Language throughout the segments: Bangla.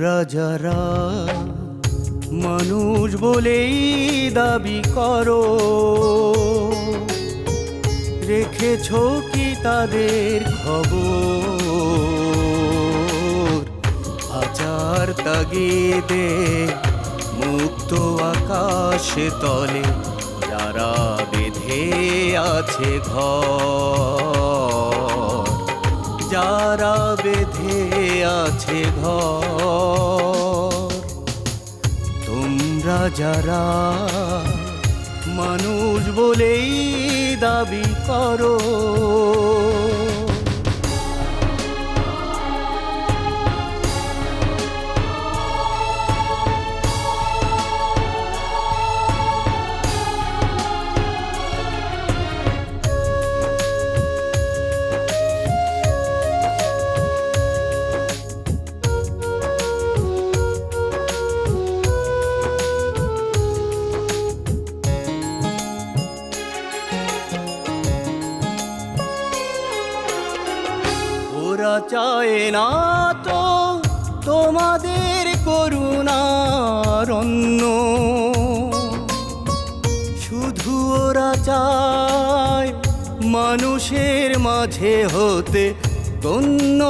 তোমরা যারা মানুষ বলেই দাবি করো, রেখেছ কি তাদের খবর? আচার তাগিদে মুক্ত আকাশে তলে যারা বেঁধে আছে ঘর, যারা বেঁধে আছে ঘর যারা মানুষ বলেই দাবি করো। ওরা চায় না তো তোমাদের করুণার অন্য শুধু ওরা চায় মানুষের মাঝে হতে গণ্য।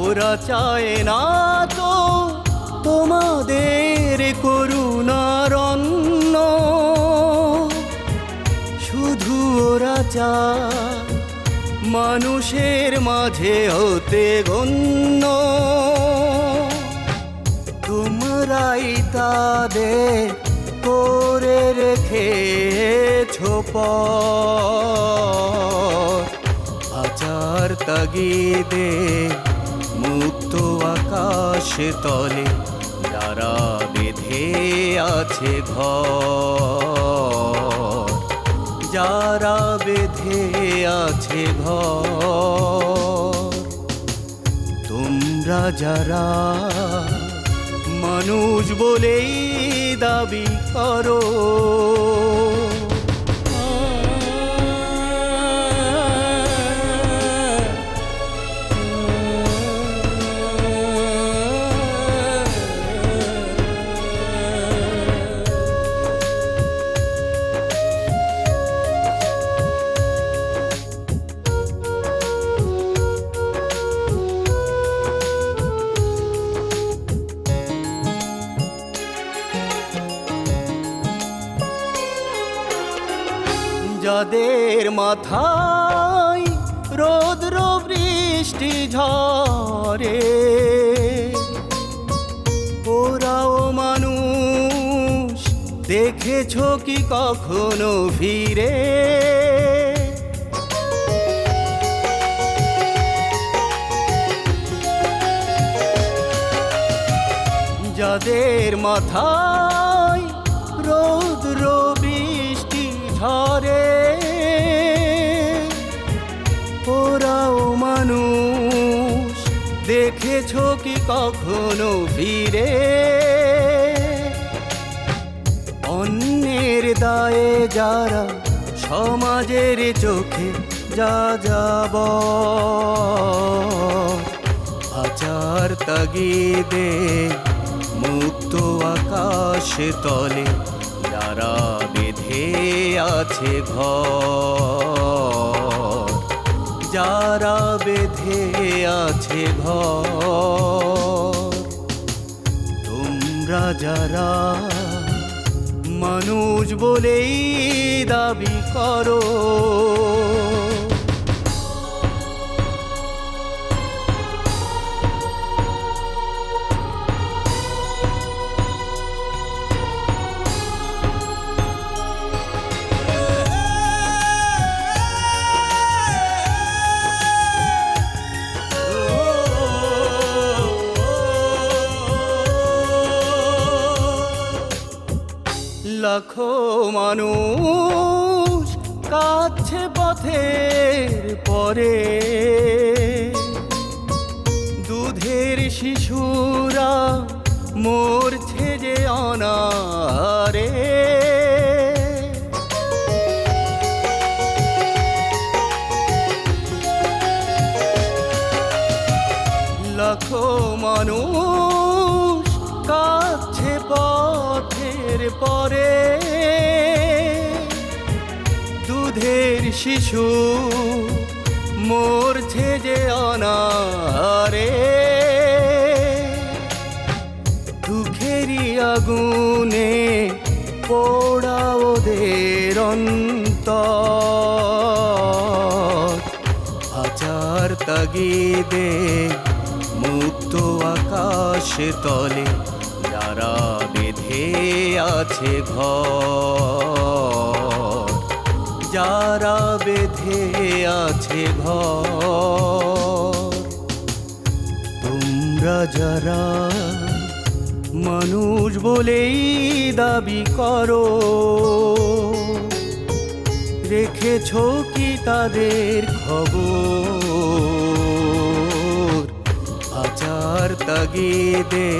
ওরা চায় না তো তোমাদের করুণার চায় মানুষের মাঝে হতে গণ্য। তোমরাই তাদের করে রেখেছো পর আচার তাগিদে মুক্ত আকাশে তলে যারা বেঁধে আছে ঘর। যারা বেঁধে আছে ঘর তোমরা যারা মানুষ বলেই দাবি করো যাদের মাথায় রৌদ্র বৃষ্টি ঝরে ওরাও মানুষ দেখেছ কি কখনো ফিরে যাদের মাথায় কখনো ফিরে। অন্যের দায়ে যারা সমাজের চোখে যা যাব আচার তাগিদে মুক্ত আকাশে তলে যারা বেঁধে আছে ঘর, যারা বেঁধে আছে ঘর। তোমরা যারা মানুষ বলেই দাবি করো লাখো মানুষ কাছে পথের পরে। দুধের শিশুরা মরছে যে অনারে লাখো মানুষ কাছে পথের পরে। দুধের শিশু, মরছে যে অনারে দুঃখেরই আগুনে পোড়া ওদের অন্তর। আচার তাগিদে মুক্ত আকাশ তলে, যারা বেঁধে আছে ঘর। ঘর তোমরা যারা মানুষ বলেই দাবি করো, রেখেছ কি তাদের খবর? আচার তাগিদে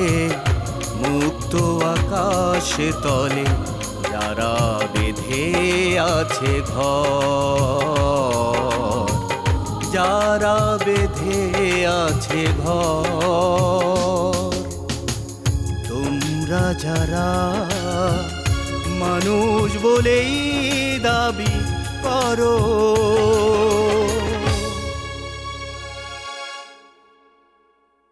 মুক্ত আকাশ তলে যারা বেঁধে আছে ঘর। যারা বেঁধে আছে ঘর তোমরা যারা মানুষ বলেই দাবি করো